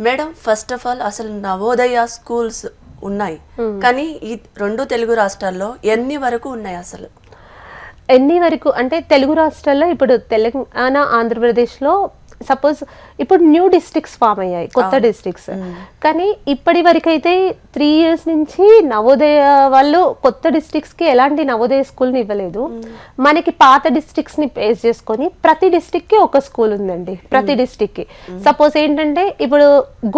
Madam first of all అసలు Navodaya schools ఉన్నాయి. కానీ ఈ రెండు తెలుగు రాష్ట్రాల్లో ఎన్ని వరకు ఉన్నాయి అసలు? ఎన్ని వరకు? అంటే తెలుగు రాష్ట్రాల్లో ఇప్పుడు తెలంగాణ ఆంధ్రప్రదేశ్లో సపోజ్ ఇప్పుడు న్యూ డిస్ట్రిక్ట్స్ ఫామ్ అయ్యాయి కొత్త డిస్ట్రిక్ట్స్. కానీ ఇప్పటి వరకు అయితే త్రీ ఇయర్స్ నుంచి నవోదయ వాళ్ళు కొత్త districts కి ఎలాంటి నవోదయ స్కూల్ని ఇవ్వలేదు. మనకి పాత districts ని బేస్ చేసుకొని ప్రతి district కి ఒక స్కూల్ ఉందండి ప్రతి district కి సపోజ్ ఏంటంటే ఇప్పుడు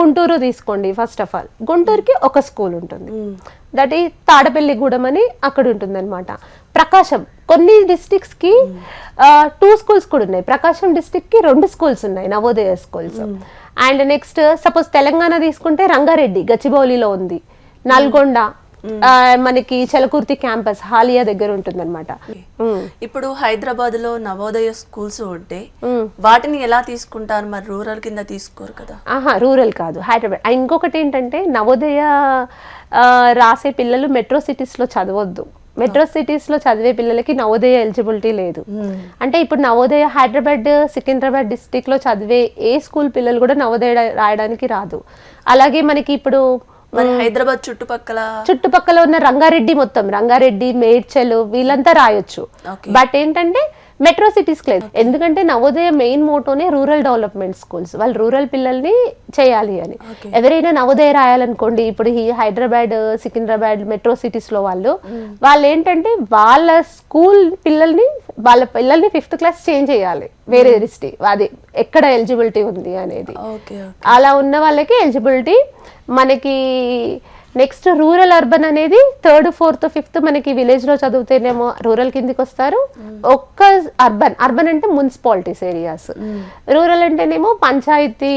గుంటూరు తీసుకోండి ఫస్ట్ ఆఫ్ ఆల్ గుంటూరుకి ఒక స్కూల్ ఉంటుంది. దట్ ఈ తాడపల్లిగూడెం అని అక్కడ ఉంటుంది అనమాట ప్రకాశం కొన్ని districts కి టూ స్కూల్స్ కూడా ఉన్నాయి. ప్రకాశం district కి రెండు స్కూల్స్ ఉన్నాయి Navodaya schools and next suppose Telangana తీసుకుంటే రంగారెడ్డి గచ్చిబౌలిలో ఉంది. నల్గొండ ఆ, మనకి చలకుర్తి క్యాంపస్ హాలియా దగ్గర ఉంటుంది అనమాట ఇప్పుడు హైదరాబాద్లో నవోదయ స్కూల్స్ ఉంటే వాటిని ఎలా తీసుకుంటారు? మరి రూరల్ కింద తీసుకోరు కదా. ఆహా రూరల్ కాదు హైదరాబాద్. ఇంకొకటి ఏంటంటే నవోదయ రాసే పిల్లలు మెట్రో సిటీస్లో చదవద్దు. మెట్రో సిటీస్లో చదివే పిల్లలకి నవోదయ ఎలిజిబిలిటీ లేదు. అంటే ఇప్పుడు నవోదయ హైదరాబాద్ సికింద్రాబాద్ district లో చదివే ఏ స్కూల్ పిల్లలు కూడా నవోదయ రాయడానికి రాదు. అలాగే మనకి ఇప్పుడు మరి హైదరాబాద్ చుట్టుపక్కల? చుట్టుపక్కల ఉన్న రంగారెడ్డి మొత్తం రంగారెడ్డి మేడ్చల్ వీళ్ళంతా రాయొచ్చు. బట్ ఏంటంటే మెట్రో సిటీస్ లేదు. ఎందుకంటే నవోదయ మెయిన్ మోటోనే రూరల్ డెవలప్మెంట్ స్కూల్స్ వాళ్ళు రూరల్ పిల్లల్ని చేయాలి అని. ఎవరైనా నవోదయ రాయాలనుకోండి ఇప్పుడు ఈ హైదరాబాద్ సికింద్రాబాద్ మెట్రో సిటీస్లో వాళ్ళు వాళ్ళు ఏంటంటే వాళ్ళ స్కూల్ పిల్లల్ని వాళ్ళ పిల్లల్ని ఫిఫ్త్ క్లాస్ చేంజ్ చేయాలి. వేరే డిస్ట్రిక్ట్ అది ఎక్కడ ఎలిజిబిలిటీ ఉంది అనేది. ఓకే అలా ఉన్న వాళ్ళకి ఎలిజిబిలిటీ మనకి నెక్స్ట్ రూరల్ అర్బన్ అనేది థర్డ్ ఫోర్త్ ఫిఫ్త్ మనకి విలేజ్లో చదివితేనేమో రూరల్ కిందికి వస్తారు. ఒక్క అర్బన్ అర్బన్ అంటే మున్సిపాలిటీస్ ఏరియాస్ రూరల్ అంటేనేమో పంచాయతీ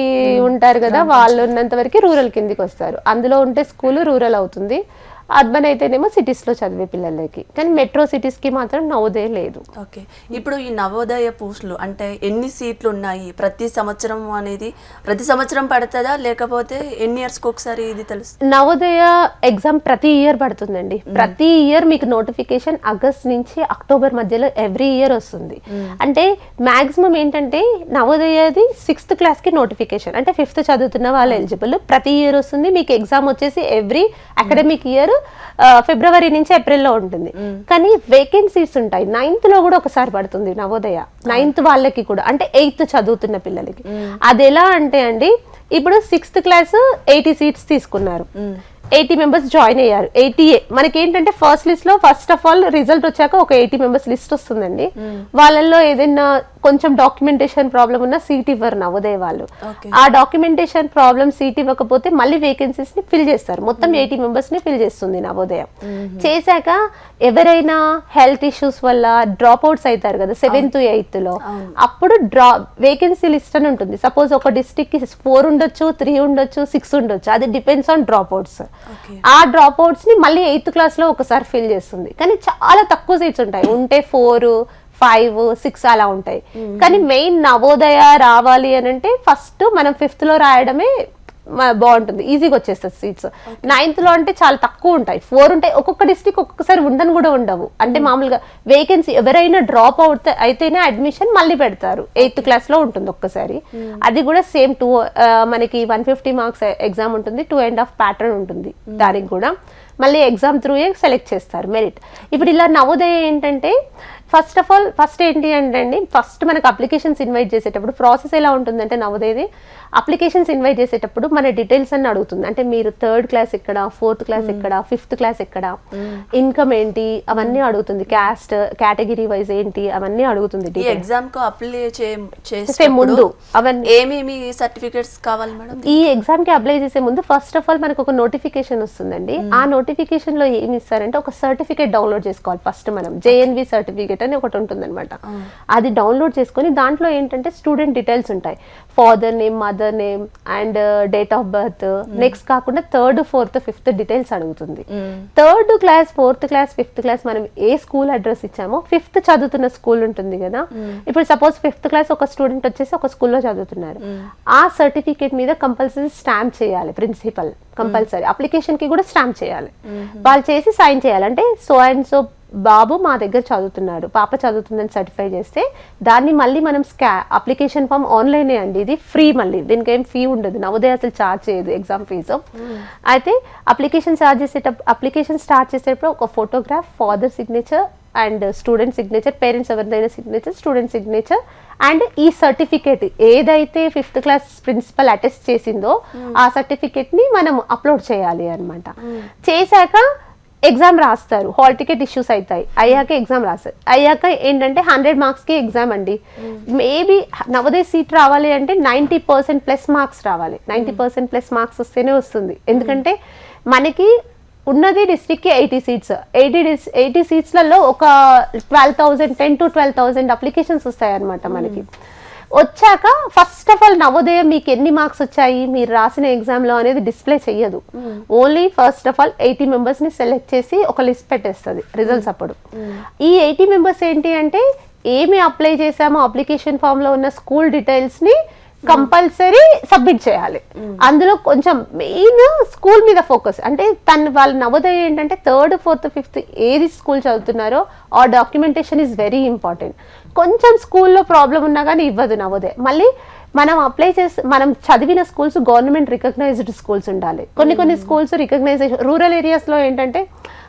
ఉంటారు కదా వాళ్ళు ఉన్నంత వరకు రూరల్ కిందికి వస్తారు. అందులో ఉంటే స్కూల్ రూరల్ అవుతుంది. అర్బన్ అయితేనేమో cities లో చదివే పిల్లలకి. కానీ మెట్రో కి మాత్రం నవోదయ లేదు. ఓకే. ఇప్పుడు ఈ నవోదయ పోస్టులు అంటే ఎన్ని సీట్లు ఉన్నాయి ప్రతి సంవత్సరం అనేది ప్రతి సంవత్సరం పడుతుందా? లేకపోతే ఎన్ని ఇయర్స్కి ఒకసారి ఇది తెలుస్తుంది నవోదయ ఎగ్జామ్ ప్రతి ఇయర్ పడుతుందండి. ప్రతి ఇయర్ మీకు నోటిఫికేషన్ ఆగస్ట్ నుంచి అక్టోబర్ మధ్యలో ఎవ్రీ ఇయర్ వస్తుంది. అంటే మాక్సిమం ఏంటంటే నవోదయది సిక్స్త్ క్లాస్కి నోటిఫికేషన్. అంటే ఫిఫ్త్ చదువుతున్న వాళ్ళు ఎలిజిబుల్. ప్రతి ఇయర్ వస్తుంది. మీకు ఎగ్జామ్ వచ్చేసి ఎవ్రీ అకాడమిక్ ఇయర్ ఫిబ్రవరి నుంచి ఏప్రిల్లో ఉంటుంది. కానీ వేకెన్సీస్ ఉంటాయి. నైన్త్లో కూడా ఒకసారి పడుతుంది నవోదయ. నైన్త్ వాళ్ళకి కూడా. అంటే ఎయిత్ చదువుతున్న పిల్లలకి. అది ఎలా అంటే అండి ఇప్పుడు సిక్స్త్ క్లాస్ ఎయిటీ సీట్స్ తీసుకున్నారు. ఎయిటీ మెంబర్స్ జాయిన్ అయ్యారు. ఎయిటీ మనకి ఏంటంటే ఫస్ట్ లిస్ట్లో ఫస్ట్ ఆఫ్ ఆల్ రిజల్ట్ వచ్చాక ఒక ఎయిటీ మెంబర్స్ లిస్ట్ వస్తుందండి. వాళ్ళల్లో ఏదైనా కొంచెం డాక్యుమెంటేషన్ ప్రాబ్లం ఉన్న సీట్ ఇవ్వరు నవోదయ వాళ్ళు. ఆ డాక్యుమెంటేషన్ ప్రాబ్లం సీట్ ఇవ్వకపోతే మళ్ళీ వేకెన్సీస్ని ఫిల్ చేస్తారు. మొత్తం ఎయిటీ మెంబర్స్ని ఫిల్ చేస్తుంది నవోదయ. చేశాక ఎవరైనా హెల్త్ ఇష్యూస్ వల్ల డ్రాప్ అవుట్స్ అవుతారు కదా సెవెంత్ ఎయిత్లో. అప్పుడు డ్రా వేకెన్సీ లిస్ట్ అని ఉంటుంది. సపోజ్ ఒక డిస్ట్రిక్ట్కి ఫోర్ ఉండొచ్చు త్రీ ఉండొచ్చు సిక్స్ ఉండొచ్చు. అది డిపెండ్స్ ఆన్ డ్రాప్ అవుట్స్ ఆ డ్రాప్ అవుట్స్ని మళ్ళీ ఎయిత్ క్లాస్లో ఒకసారి ఫిల్ చేస్తుంది. కానీ చాలా తక్కువ సీట్స్ ఉంటాయి. ఉంటే ఫోర్ ఫైవ్ సిక్స్ అలా ఉంటాయి. కానీ మెయిన్ నవోదయ రావాలి అని అంటే ఫస్ట్ మనం ఫిఫ్త్లో రాయడమే బాగుంటుంది. ఈజీగా వచ్చేస్తుంది సీట్స్ నైన్త్లో అంటే చాలా తక్కువ ఉంటాయి. ఫోర్ ఉంటాయి. ఒక్కొక్క డిస్ట్రిక్ట్ ఒక్కొక్కసారి ఉండని కూడా ఉండవు. అంటే మామూలుగా వేకెన్సీ ఎవరైనా డ్రాప్ అవుట్ అయితేనే అడ్మిషన్ మళ్ళీ పెడతారు. ఎయిత్ క్లాస్లో ఉంటుంది ఒక్కసారి. అది కూడా సేమ్ టూ మనకి వన్ ఫిఫ్టీ మార్క్స్ ఎగ్జామ్ ఉంటుంది. టూ అండ్ హాఫ్ ప్యాటర్న్ ఉంటుంది దానికి కూడా. మళ్ళీ ఎగ్జామ్ త్రూ సెలెక్ట్ చేస్తారు. మెరిట్ ఇప్పుడు ఇలా నవోదయ ఏంటంటే ఫస్ట్ ఆఫ్ ఆల్ ఫస్ట్ ఏంటి అంటే అండి ఫస్ట్ మనకు అప్లికేషన్స్ ఇన్వైట్ చేసేటప్పుడు ప్రాసెస్ ఎలా ఉంటుందంటే నవోదయది. అప్లికేషన్స్ ఇన్వైట్ చేసేటప్పుడు మన డీటెయిల్స్ అన్ని అడుగుతుంది. అంటే మీరు థర్డ్ క్లాస్ ఎక్కడ ఫోర్త్ క్లాస్ ఎక్కడ ఫిఫ్త్ క్లాస్ ఎక్కడ ఇన్కమ్ ఏంటి అవన్నీ అడుగుతుంది. క్యాస్ట్ కేటగిరీ వైజ్ ఏంటి అవన్నీ అడుగుతుంది. ఎగ్జామ్కు అప్లై చేసే చేసే ముందు అవన్నీ ఏమేమి సర్టిఫికేట్స్ కావాలి మేడం ఈ ఎగ్జామ్కి అప్లై చేసే ముందు ఫస్ట్ ఆఫ్ ఆల్ మనకు ఒక నోటిఫికేషన్ వస్తుందండి. ఆ నోటిఫికేషన్లో ఏమి ఇస్తారంటే ఒక సర్టిఫికేట్ డౌన్లోడ్ చేసుకోవాలి ఫస్ట్ మనం. జేఎన్వి సర్టిఫికేట్ అని ఒకటి ఉంటుంది అది డౌన్లోడ్ చేసుకొని దాంట్లో ఏంటంటే స్టూడెంట్ డీటెయిల్స్ ఉంటాయి. Father name mother name and date of birth. Next కాకుండా థర్డ్ ఫోర్త్ ఫిఫ్త్ డీటెయిల్స్ అడుగుతుంది. Third class fourth class fifth class మనం ఏ స్కూల్ అడ్రస్ ఇచ్చామో ఫిఫ్త్ చదువుతున్న స్కూల్ ఉంటుంది కదా. ఇప్పుడు సపోజ్ ఫిఫ్త్ క్లాస్ ఒక స్టూడెంట్ వచ్చేసి ఒక స్కూల్లో చదువుతున్నారు ఆ సర్టిఫికేట్ మీద కంపల్సరీ స్టాంప్ చేయాలి ప్రిన్సిపల్. కంపల్సరీ. అప్లికేషన్కి కూడా స్టాంప్ చేయాలి. వాళ్ళు చేసి సైన్ చేయాలి. అంటే సో అండ్ సో బాబు మా దగ్గర చదువుతున్నాడు. పాప చదువుతుందని సర్టిఫై చేస్తే దాన్ని మళ్ళీ మనం స్కా అప్లికేషన్ ఫామ్ ఆన్లైనే అండి. ఇది ఫ్రీ మళ్ళీ. దీనికి ఏం ఫీ ఉండదు. నవోదయ అసలు ఛార్జ్ చేయదు ఎగ్జామ్ ఫీజు. అయితే అప్లికేషన్ ఛార్జ్ చేసేటప్పుడు అప్లికేషన్ స్టార్ట్ చేసేటప్పుడు ఒక photograph father signature and student signature parents ఎవరిదైనా సిగ్నేచర్ స్టూడెంట్ సిగ్నేచర్. అండ్ ఈ సర్టిఫికేట్ ఏదైతే ఫిఫ్త్ క్లాస్ ప్రిన్సిపల్ అటెస్ట్ చేసిందో ఆ సర్టిఫికేట్ని మనం అప్లోడ్ చేయాలి అన్నమాట. చేశాక ఎగ్జామ్ రాస్తారు. హాల్ టికెట్ ఇష్యూస్ అవుతాయి. అయ్యాక ఎగ్జామ్ రాస్తారు. అయ్యాక ఏంటంటే హండ్రెడ్ మార్క్స్కి ఎగ్జామ్ అండి. మేబీ నవోదయ సీట్ రావాలి అంటే నైంటీ పర్సెంట్ ప్లస్ మార్క్స్ రావాలి. నైంటీ పర్సెంట్ ప్లస్ మార్క్స్ వస్తేనే వస్తుంది. ఎందుకంటే మనకి ఉన్నది డిస్ట్రిక్ట్కి eighty seats eighty dis eighty సీట్స్లలో ఒక twelve thousand ten to twelve thousand applications వస్తాయి అనమాట మనకి. వచ్చాక ఫస్ట్ ఆఫ్ ఆల్ నవోదయం మీకు ఎన్ని మార్క్స్ వచ్చాయి? మీరు రాసిన ఎగ్జామ్లో అనేది డిస్ప్లే చెయ్యదు. Only first of all eighty మెంబర్స్ని సెలెక్ట్ చేసి ఒక లిస్ట్ పెట్టేస్తుంది రిజల్ట్స్ అప్పుడు. ఈ ఎయిటీ మెంబర్స్ ఏంటి అంటే ఏమి అప్లై చేసామో అప్లికేషన్ ఫామ్లో ఉన్న స్కూల్ డీటెయిల్స్ని కంపల్సరీ సబ్మిట్ చేయాలి. అందులో కొంచెం మెయిన్ స్కూల్ మీద ఫోకస్. అంటే తను వాళ్ళ నవోదయ ఏంటంటే థర్డ్ ఫోర్త్ ఫిఫ్త్ ఏది స్కూల్ చదువుతున్నారో ఆ డాక్యుమెంటేషన్ ఈజ్ వెరీ ఇంపార్టెంట్ కొంచెం స్కూల్లో ప్రాబ్లం ఉన్నా కానీ ఇవ్వదు నవోదయ మళ్ళీ మనం అప్లై చేసి మనం చదివిన స్కూల్స్ గవర్నమెంట్ రికగ్నైజ్డ్ స్కూల్స్ ఉండాలి. కొన్ని కొన్ని స్కూల్స్ రికగ్నైజేషన్ రూరల్ ఏరియాస్లో ఏంటంటే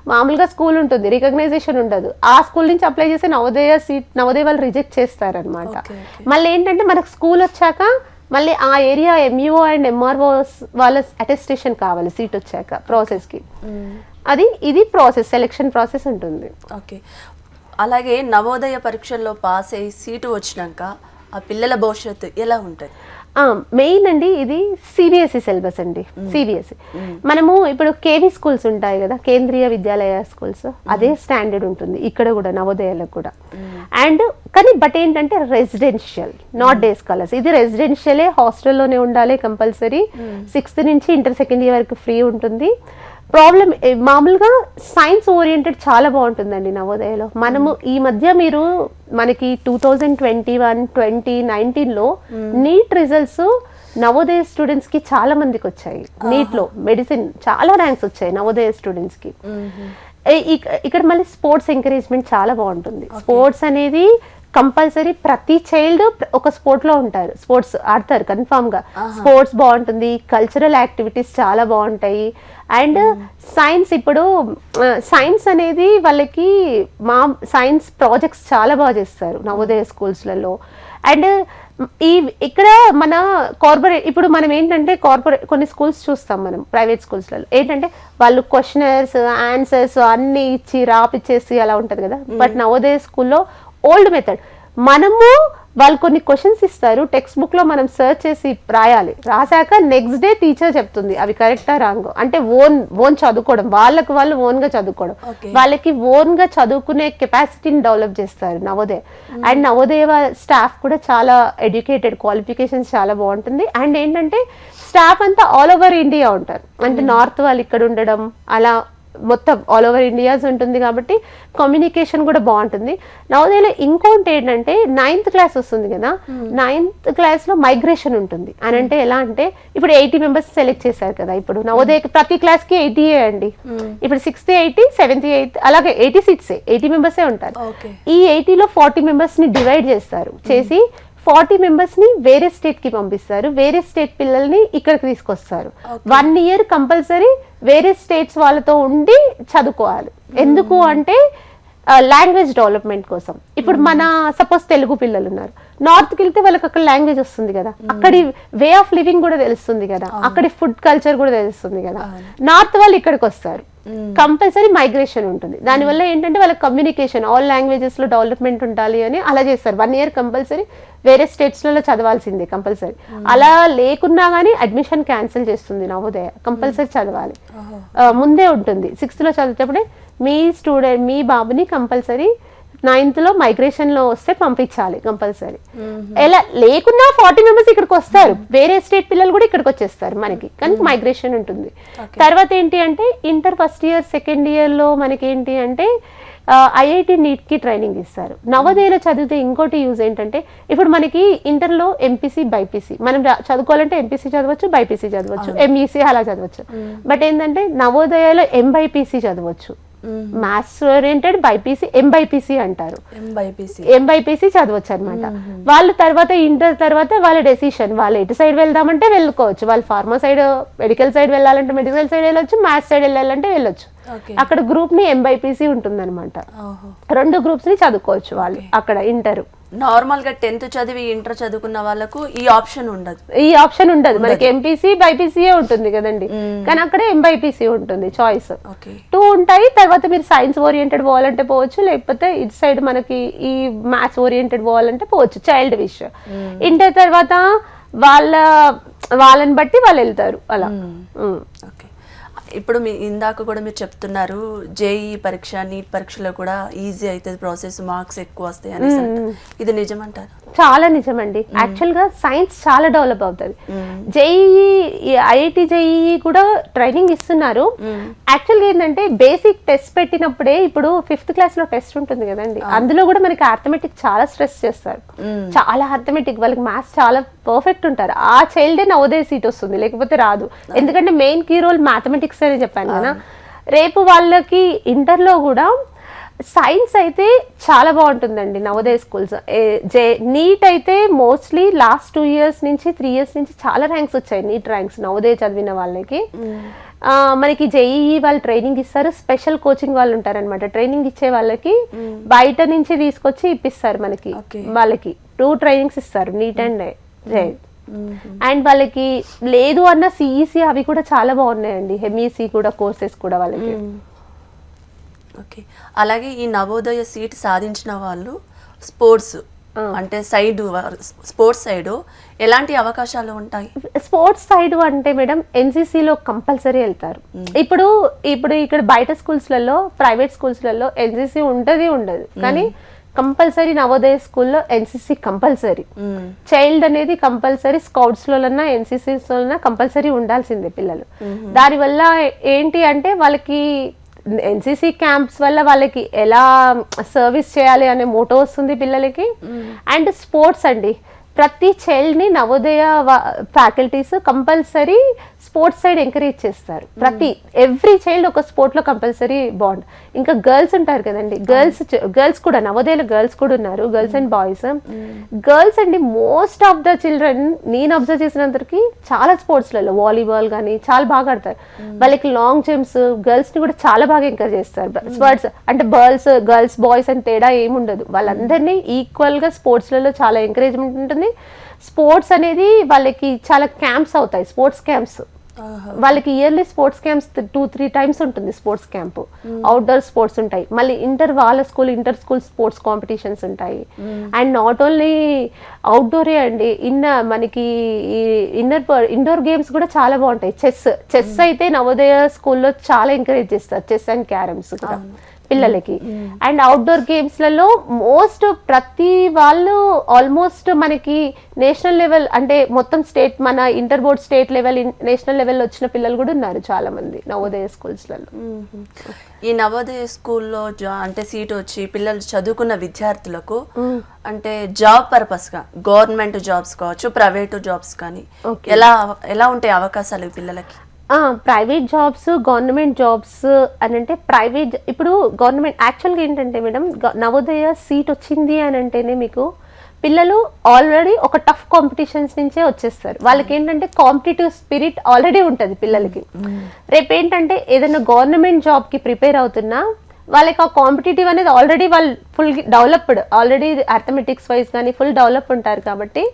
మామూలుగా స్కూల్ ఉంటుంది రికగ్నైజేషన్ ఉండదు. ఆ స్కూల్ నుంచి అప్లై చేస్తే నవోదయ సీట్ నవోదయ వాళ్ళు రిజెక్ట్ చేస్తారనమాట. మళ్ళీ ఏంటంటే మనకు స్కూల్ వచ్చాక మళ్ళీ ఆ ఏరియా ఎంఈఓ అండ్ ఎంఆర్ఓ వాళ్ళ అటెస్టేషన్ కావాలి సీట్ వచ్చాక ప్రాసెస్కి అది ఇది ప్రాసెస్ సెలెక్షన్ ప్రాసెస్ ఉంటుంది. ఓకే. అలాగే నవోదయ పరీక్షల్లో పాస్ అయ్యి సీటు వచ్చినాక ఆ పిల్లల భవిష్యత్తు ఎలా ఉంటుంది? మెయిన్ అండి ఇది సిబిఎస్ఈ సిలబస్ అండి. సిబిఎస్ఈ మనము ఇప్పుడు కేవీ స్కూల్స్ ఉంటాయి కదా కేంద్రీయ విద్యాలయ స్కూల్స్ అదే స్టాండర్డ్ ఉంటుంది ఇక్కడ కూడా నవోదయాలకు కూడా. అండ్ కానీ బట్ ఏంటంటే రెసిడెన్షియల్ నాట్ డే స్కాలర్స్ ఇది రెసిడెన్షియలే హాస్టల్లోనే ఉండాలి కంపల్సరీ సిక్స్త్ నుంచి ఇంటర్ సెకండ్ ఇయర్ వరకు ఫ్రీ ఉంటుంది. ప్రాబ్లం మామూలుగా సైన్స్ ఓరియంటెడ్ చాలా బాగుంటుందండి నవోదయలో. మనము ఈ మధ్య మీరు మనకి two thousand twenty one twenty నైన్టీన్లో నీట్ రిజల్ట్స్ నవోదయ స్టూడెంట్స్కి చాలా మందికి వచ్చాయి. నీట్లో మెడిసిన్ చాలా ర్యాంక్స్ వచ్చాయి నవోదయ స్టూడెంట్స్కి ఏ- ఇక- ఇక్కడ మళ్ళీ స్పోర్ట్స్ ఎంకరేజ్మెంట్ చాలా బాగుంటుంది. స్పోర్ట్స్ అనేది కంపల్సరీ ప్రతి చైల్డ్ ఒక స్పోర్ట్లో ఉంటారు. స్పోర్ట్స్ ఆడతారు కన్ఫామ్గా. స్పోర్ట్స్ బాగుంటుంది కల్చరల్ యాక్టివిటీస్ చాలా బాగుంటాయి. అండ్ సైన్స్ ఇప్పుడు సైన్స్ అనేది వాళ్ళకి మా సైన్స్ ప్రాజెక్ట్స్ చాలా బాగా చేస్తారు నవోదయ స్కూల్స్లలో. అండ్ ఈ ఇక్కడ మన కార్పొరేట్ ఇప్పుడు మనం ఏంటంటే కార్పొరేట్ కొన్ని స్కూల్స్ చూస్తాం మనం ప్రైవేట్ స్కూల్స్లలో ఏంటంటే వాళ్ళు క్వశ్చనర్స్ ఆన్సర్స్ అన్ని ఇచ్చి రాపిచ్చేసి అలా ఉంటుంది కదా? బట్ నవోదయ స్కూల్లో ఓల్డ్ మెథడ్. మనము వాళ్ళు కొన్ని క్వశ్చన్స్ ఇస్తారు టెక్స్ట్ బుక్లో మనం సెర్చ్ చేసి రాయాలి. రాశాక నెక్స్ట్ డే టీచర్ చెప్తుంది అవి కరెక్టా రాంగ్? అంటే ఓన్ ఓన్ చదువుకోవడం వాళ్ళకి వాళ్ళు ఓన్గా చదువుకోవడం. వాళ్ళకి ఓన్గా చదువుకునే కెపాసిటీని డెవలప్ చేస్తారు నవోదయ. అండ్ నవోదయ స్టాఫ్ కూడా చాలా ఎడ్యుకేటెడ్ క్వాలిఫికేషన్స్ చాలా బాగుంటుంది. అండ్ ఏంటంటే స్టాఫ్ అంతా ఆల్ ఓవర్ ఇండియా ఉంటారు. అంటే నార్త్ వాళ్ళు ఇక్కడ ఉండడం అలా మొత్తం ఆల్ ఓవర్ ఇండియాస్ ఉంటుంది కాబట్టి కమ్యూనికేషన్ కూడా బాగుంటుంది. నవోదయలో ఇంకోటి ఏంటంటే నైన్త్ క్లాస్ వస్తుంది కదా. నైన్త్ క్లాస్లో మైగ్రేషన్ ఉంటుంది. అని అంటే ఎలా అంటే ఇప్పుడు ఎయిటీ మెంబర్స్ సెలెక్ట్ చేశారు కదా ఇప్పుడు. నవోదయకి ప్రతి క్లాస్కి ఎయిటీ అండి. ఇప్పుడు సిక్స్త్ ఎయిటీ సెవెంత్ ఎయిత్ అలాగే ఎయిటీ సీట్స్ ఎయిటీ మెంబర్సే ఉంటారు. ఈ ఎయిటీలో ఫార్టీ మెంబర్స్ని డివైడ్ చేస్తారు. చేసి ఫార్టీ మెంబర్స్ని వేరే స్టేట్కి పంపిస్తారు. వేరే స్టేట్ పిల్లల్ని ఇక్కడికి తీసుకొస్తారు. వన్ ఇయర్ కంపల్సరీ వేరే స్టేట్స్ వాళ్ళతో ఉండి చదువుకోవాలి. ఎందుకు అంటే లాంగ్వేజ్ డెవలప్మెంట్ కోసం. ఇప్పుడు మన సపోజ్ తెలుగు పిల్లలు ఉన్నారు. నార్త్కి వెళ్తే వాళ్ళకి అక్కడ లాంగ్వేజ్ వస్తుంది కదా. అక్కడి వే ఆఫ్ లివింగ్ కూడా తెలుస్తుంది కదా. అక్కడి ఫుడ్ కల్చర్ కూడా తెలుస్తుంది కదా. నార్త్ వాళ్ళు ఇక్కడికి వస్తారు. కంపల్సరీ మైగ్రేషన్ ఉంటుంది. దానివల్ల ఏంటంటే వాళ్ళ కమ్యూనికేషన్ ఆల్ లాంగ్వేజెస్లో డెవలప్మెంట్ ఉండాలి అని అలా చేస్తారు. వన్ ఇయర్ కంపల్సరీ వేరే స్టేట్స్లలో చదవాల్సిందే కంపల్సరీ అలా లేకున్నా కానీ అడ్మిషన్ క్యాన్సిల్ చేస్తుంది నవోదయ. కంపల్సరీ చదవాలి. ముందే ఉంటుంది. సిక్స్త్లో చదివేటప్పుడే మీ స్టూడెంట్ మీ బాబుని కంపల్సరీ నైన్త్లో మైగ్రేషన్లో వస్తే పంపించాలి కంపల్సరీ. ఎలా లేకున్నా ఫార్టీ మెంబర్స్ ఇక్కడికి వస్తారు. వేరే స్టేట్ పిల్లలు కూడా ఇక్కడికి వచ్చేస్తారు మనకి. కానీ మైగ్రేషన్ ఉంటుంది. తర్వాత ఏంటి అంటే ఇంటర్ ఫస్ట్ ఇయర్ సెకండ్ ఇయర్లో మనకి ఏంటి అంటే ఐఐటి నీట్కి ట్రైనింగ్ ఇస్తారు. నవోదయలో చదివితే ఇంకోటి యూజ్ ఏంటంటే ఇప్పుడు మనకి ఇంటర్లో ఎంపీసీ బైపీసీ. మనం చదువుకోవాలంటే ఎంపీసీ చదవచ్చు బైపీసీ చదవచ్చు ఎంఈసీ అలా చదవచ్చు. బట్ ఏంటంటే నవోదయలో ఎంబైపీసీ చదవచ్చు. మ్యాథ్స్ ఓరియంటెడ్ బైపీసీ ఎంబైపీసీ అంటారు. ఎంబైపీసీ చదవచ్చు అనమాట వాళ్ళు తర్వాత ఇంటర్ తర్వాత వాళ్ళ డెసిషన్ వాళ్ళు ఎటు సైడ్ వెళ్దామంటే వెళ్ళుకోవచ్చు. వాళ్ళు ఫార్మా సైడ్ మెడికల్ సైడ్ వెళ్ళాలంటే మెడికల్ సైడ్ వెళ్ళొచ్చు మ్యాథ్స్ సైడ్ వెళ్ళాలంటే వెళ్ళొచ్చు. అక్కడ గ్రూప్ని ఎంబైపీసీ ఉంటుందన్నమాట. ఓహో. రెండు గ్రూప్స్ని చదువుకోవచ్చు వాళ్ళు అక్కడ ఇంటర్ నార్మల్గా టెన్త్ చదివి ఇంటర్ చదువుకున్న వాళ్ళకు ఈ ఆప్షన్ ఉండదు. ఈ ఆప్షన్ ఉండదు. మనకి ఎంపీసీ బైపీసీయే ఉంటుంది కదండి. కానీ అక్కడ ఎంబైపీసీ ఉంటుంది చాయిస్ టూ ఉంటాయి తర్వాత మీరు సైన్స్ ఓరియంటెడ్ పోవాలంటే పోవచ్చు లేకపోతే ఇటు సైడ్ మనకి ఈ మ్యాథ్స్ ఓరియంటెడ్ పోవాలంటే పోవచ్చు చైల్డ్ విష్ ఇంటర్ తర్వాత వాళ్ళ వాళ్ళని బట్టి వాళ్ళు వెళ్తారు అలా. ఓకే ఇప్పుడు మీ ఇందాక కూడా మీరు చెప్తున్నారు జేఈ పరీక్ష నీట్ పరీక్షలో కూడా ఈజీ అవుతుంది ప్రాసెస్ మార్క్స్ ఎక్కువ వస్తాయి అనేసి అంటారు. ఇది నిజమంటారు చాలా నిజమండి. యాక్చువల్గా సైన్స్ చాలా డెవలప్ అవుతుంది. జేఈఈ ఐఐటి జేఈఈ కూడా ట్రైనింగ్ ఇస్తున్నారు. యాక్చువల్గా ఏంటంటే బేసిక్ టెస్ట్ పెట్టినప్పుడే ఇప్పుడు ఫిఫ్త్ క్లాస్లో టెస్ట్ ఉంటుంది కదండి. అందులో కూడా మనకి అర్థమెటిక్ చాలా స్ట్రెస్ చేస్తారు. చాలా అర్థమెటిక్ వాళ్ళకి మ్యాథ్స్ చాలా పర్ఫెక్ట్ ఉంటారు. ఆ చైల్డే నవోదయ సీట్ వస్తుంది లేకపోతే రాదు. ఎందుకంటే మెయిన్ కీ రోల్ మ్యాథమెటిక్స్ అని చెప్పాను కదా. రేపు వాళ్ళకి ఇంటర్లో కూడా సైన్స్ అయితే చాలా బాగుంటుందండి నవోదయ స్కూల్స్ జే నీట్ అయితే మోస్ట్లీ లాస్ట్ టూ ఇయర్స్ నుంచి త్రీ ఇయర్స్ నుంచి చాలా ర్యాంక్స్ వచ్చాయి నీట్ ర్యాంక్స్ నవోదయ చదివిన వాళ్ళకి. ఆ, మనకి జేఈఈ వాళ్ళు ట్రైనింగ్ ఇస్తారు స్పెషల్ కోచింగ్ వాళ్ళు ఉంటారనమాట ట్రైనింగ్ ఇచ్చే వాళ్ళకి బయట నుంచి తీసుకొచ్చి ఇప్పిస్తారు మనకి. వాళ్ళకి. టూ ట్రైనింగ్స్ ఇస్తారు నీట్ అండ్ జే. అండ్ వాళ్ళకి లేదు అన్న సిఈసి అవి కూడా చాలా బాగున్నాయండి. హెమీసీ కూడా కోర్సెస్ కూడా వాళ్ళకి. ఓకే. అలాగే ఈ నవోదయ సీట్ సాధించిన వాళ్ళు స్పోర్ట్స్ అంటే సైడ్ స్పోర్ట్స్ సైడ్ ఎలాంటి అవకాశాలు ఉంటాయి? స్పోర్ట్స్ సైడ్ అంటే మేడం ఎన్సీసీలో కంపల్సరీ వెళ్తారు. ఇప్పుడు ఇప్పుడు ఇక్కడ బయట స్కూల్స్లలో ప్రైవేట్ స్కూల్స్లలో ఎన్సీసీ ఉంటుంది ఉండదు. కానీ కంపల్సరీ నవోదయ స్కూల్లో ఎన్సీసీ కంపల్సరీ. చైల్డ్ అనేది కంపల్సరీ స్కౌట్స్ లోనన్నా ఎన్సీసీస్ లోనన్నా కంపల్సరీ ఉండాల్సిందే పిల్లలు. దానివల్ల ఏంటి అంటే వాళ్ళకి ఎన్సీసీ క్యాంప్స్ వల్ల వాళ్ళకి ఎలా సర్వీస్ చేయాలి అనే మోటో వస్తుంది పిల్లలకి. అండ్ స్పోర్ట్స్ అండి. ప్రతి చైల్డ్ని Navodaya faculties compulsory sports side encourage చేస్తారు. ప్రతి ఎవ్రీ చైల్డ్ ఒక స్పోర్ట్లో కంపల్సరీ బాండ్. ఇంకా గర్ల్స్ ఉంటారు కదండి. గర్ల్స్ గర్ల్స్ కూడా నవోదయలో గర్ల్స్ కూడా ఉన్నారు గర్ల్స్ అండ్ బాయ్స్. గర్ల్స్ అండి మోస్ట్ ఆఫ్ ద చిల్డ్రన్ నేను అబ్జర్వ్ చేసినంతకి చాలా స్పోర్ట్స్లలో వాలీబాల్ కానీ చాలా బాగా ఆడతారు. వాళ్ళకి లాంగ్ జంప్స్ గర్ల్స్ని కూడా చాలా బాగా ఎంకరేజ్ చేస్తారు. స్పోర్ట్స్ అంటే గర్ల్స్ గర్ల్స్ బాయ్స్ అని తేడా ఏముండదు. వాళ్ళందరినీ ఈక్వల్గా స్పోర్ట్స్లలో చాలా ఎంకరేజ్మెంట్ ఉంటుంది. స్పోర్ట్స్ అనేది వాళ్ళకి చాలా క్యాంప్స్ అవుతాయి స్పోర్ట్స్ క్యాంప్స్. వాళ్ళకి yearly sports camps two three times ఉంటుంది స్పోర్ట్స్ క్యాంప్. అవుట్డోర్ స్పోర్ట్స్ ఉంటాయి. మళ్ళీ ఇంటర్ వాళ్ళ school inter school sports competitions ఉంటాయి. అండ్ నాట్ ఓన్లీ అవుట్డోరే అండి ఇన్న మనకి ఇన్నర్ ఇండోర్ గేమ్స్ కూడా చాలా బాగుంటాయి. చెస్ చెస్ అయితే నవోదయ స్కూల్లో చాలా ఎంకరేజ్ చేస్తారు చెస్ అండ్ క్యారమ్స్ కూడా. పిల్లలకి. అండ్ అవుట్డోర్ గేమ్స్లలో మోస్ట్ ప్రతి వాళ్ళు ఆల్మోస్ట్ మనకి నేషనల్ లెవెల్ అంటే మొత్తం స్టేట్ మన inter board state level national level వచ్చిన పిల్లలు కూడా ఉన్నారు చాలా మంది నవోదయ స్కూల్స్లలో మ్మ్. ఈ నవోదయ స్కూల్లో జా అంటే సీట్ వచ్చి పిల్లలు చదువుకున్న విద్యార్థులకు అంటే జాబ్ పర్పస్గా గవర్నమెంట్ జాబ్స్ కావచ్చు ప్రైవేట్ జాబ్స్ కానీ ఎలా ఎలా ఉంటాయి అవకాశాలు పిల్లలకి? ప్రైవేట్ జాబ్స్ గవర్నమెంట్ జాబ్స్ అని అంటే ప్రైవేట్ ఇప్పుడు గవర్నమెంట్ యాక్చువల్గా ఏంటంటే మేడం నవోదయ సీట్ వచ్చింది అని అంటేనే మీకు పిల్లలు ఆల్రెడీ ఒక టఫ్ కాంపిటీషన్స్ నుంచే వచ్చేస్తారు. వాళ్ళకి ఏంటంటే కాంపిటేటివ్ స్పిరిట్ ఆల్రెడీ ఉంటుంది పిల్లలకి. రేపు ఏంటంటే ఏదైనా గవర్నమెంట్ జాబ్కి ప్రిపేర్ అవుతున్నా వాళ్ళకి ఆ కాంపిటేటివ్ అనేది ఆల్రెడీ వాళ్ళు full developed already arithmetics wise కానీ ఫుల్ డెవలప్ ఉంటారు కాబట్టి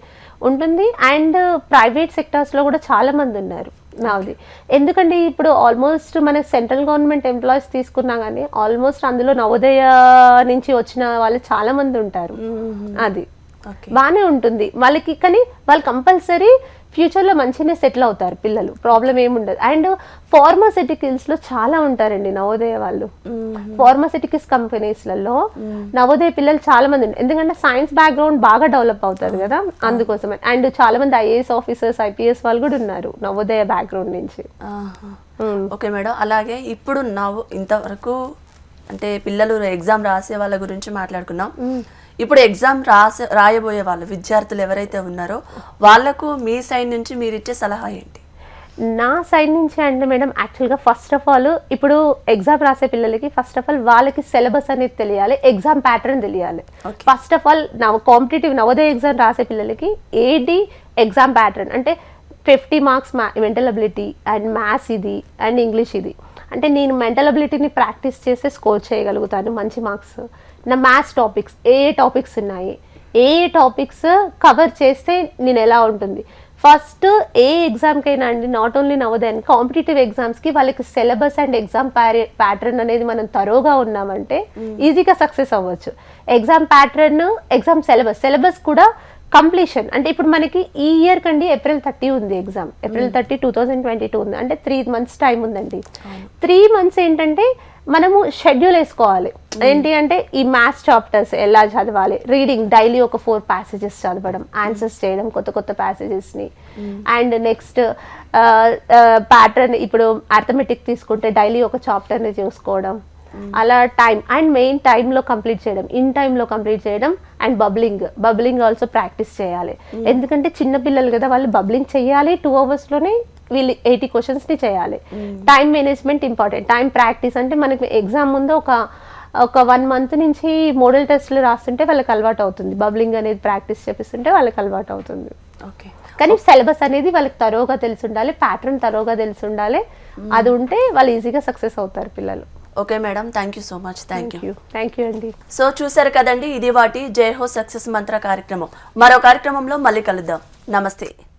ఉంటుంది. అండ్ ప్రైవేట్ సెక్టార్స్లో కూడా చాలా మంది ఉన్నారు. నాది ఎందుకంటే ఇప్పుడు ఆల్మోస్ట్ మన సెంట్రల్ గవర్నమెంట్ ఎంప్లాయీస్ తీసుకున్నా కానీ ఆల్మోస్ట్ అందులో నవోదయ నుంచి వచ్చిన వాళ్ళు చాలా మంది ఉంటారు. అది. బాగానే ఉంటుంది. వాళ్ళకి కానీ వాళ్ళు కంపల్సరీ ఫ్యూచర్లో మంచిగానే సెటిల్ అవుతారు పిల్లలు. ప్రాబ్లం ఏముండదు అండ్ ఫార్మాసిటికల్స్లో చాలా ఉంటారండి నవోదయ వాళ్ళు. ఫార్మాసిటికల్స్ కంపెనీస్లలో నవోదయ పిల్లలు చాలా మంది ఉంటారు ఎందుకంటే సైన్స్ బ్యాక్గ్రౌండ్ బాగా డెవలప్ అవుతుంది కదా అందుకోసమే. అండ్ చాలా మంది ఐఏఎస్ ఆఫీసర్స్ ఐపీఎస్ వాళ్ళు కూడా ఉన్నారు నవోదయ బ్యాక్గ్రౌండ్ నుంచి. Okay madam. అలాగే ఇప్పుడు నవ్వు ఇంతవరకు అంటే పిల్లలు ఎగ్జామ్ రాసే వాళ్ళ గురించి మాట్లాడుకున్నాం. ఇప్పుడు ఎగ్జామ్ రాసే రాయబోయే వాళ్ళు విద్యార్థులు ఎవరైతే ఉన్నారో వాళ్ళకు మీ సైడ్ నుంచి మీరు ఇచ్చే సలహా ఏంటి? నా సైడ్ నుంచి అంటే మేడం యాక్చువల్గా ఫస్ట్ ఆఫ్ ఆల్ ఇప్పుడు ఎగ్జామ్ రాసే పిల్లలకి ఫస్ట్ ఆఫ్ ఆల్ వాళ్ళకి సిలబస్ అనేది తెలియాలి ఎగ్జామ్ ప్యాటర్న్ తెలియాలి. ఫస్ట్ ఆఫ్ ఆల్ నవ కాంపిటేటివ్ నవోదయ ఎగ్జామ్ రాసే పిల్లలకి ఏడి ఎగ్జామ్ ప్యాటర్న్ అంటే fifty marks mental ability and maths ఇది అండ్ ఇంగ్లీష్ ఇది. అంటే నేను మెంటల్ అబిలిటీని ప్రాక్టీస్ చేస్తే స్కోర్ చేయగలుగుతాను. మంచి మార్క్స్ నా మ్యాథ్స్ టాపిక్స్ ఏ ఏ టాపిక్స్ ఉన్నాయి? ఏ ఏ టాపిక్స్ కవర్ చేస్తే నేను ఎలా ఉంటుంది? ఫస్ట్ ఏ ఎగ్జామ్కైనా అండి నాట్ ఓన్లీ నవోదయన్ కాంపిటేటివ్ ఎగ్జామ్స్కి వాళ్ళకి సిలబస్ అండ్ ఎగ్జామ్ ప్యాటర్న్ అనేది మనం తరోగా ఉన్నామంటే ఈజీగా సక్సెస్ అవ్వచ్చు. Exam pattern exam syllabus syllabus కూడా కంప్లీషన్ అంటే ఇప్పుడు మనకి ఈ ఇయర్ కండి ఏప్రిల్ థర్టీ ఉంది exam April thirty two thousand twenty two ఉంది. అంటే త్రీ మంత్స్ టైం ఉందండి. త్రీ మంత్స్ ఏంటంటే మనము షెడ్యూల్ వేసుకోవాలి. ఏంటి అంటే ఈ మ్యాథ్స్ చాప్టర్స్ ఎలా చదవాలి? రీడింగ్ డైలీ ఒక ఫోర్ ప్యాసేజెస్ చదవడం ఆన్సర్స్ చేయడం కొత్త కొత్త ప్యాసేజెస్ని అండ్ నెక్స్ట్ ప్యాటర్న్ ఇప్పుడు అర్థమెటిక్ తీసుకుంటే డైలీ ఒక చాప్టర్ని చూసుకోవడం. అలా టైం అండ్ మెయిన్ టైంలో కంప్లీట్ చేయడం ఇన్ టైంలో కంప్లీట్ చేయడం and bubbling bubbling also practice చేయాలి. ఎందుకంటే చిన్న పిల్లలు కదా వాళ్ళు బబ్లింగ్ చేయాలి టూ అవర్స్లోనే వీళ్ళు ఎయిటీ క్వశ్చన్స్ని చేయాలి. Time management important time practice అంటే మనకి ఎగ్జామ్ ముందు ఒక ఒక వన్ మంత్ నుంచి మోడల్ టెస్ట్లు రాస్తుంటే వాళ్ళకి అలవాటు అవుతుంది. బబ్లింగ్ అనేది ప్రాక్టీస్ చేపిస్తుంటే వాళ్ళకి అలవాటు అవుతుంది. ఓకే కానీ సిలబస్ అనేది వాళ్ళకి తరోగా తెలిసి ఉండాలి ప్యాటర్న్ తరోగా తెలిసి ఉండాలి. అది ఉంటే వాళ్ళు ఈజీగా సక్సెస్ అవుతారు పిల్లలు. Okay madam thank you so much thank you thank you అండి సో చూసారు కదండి ఇది వాటి జై హో సక్సెస్ మంత్ర కార్యక్రమం. మరో కార్యక్రమంలో మళ్ళీ కలుద్దాం. నమస్తే.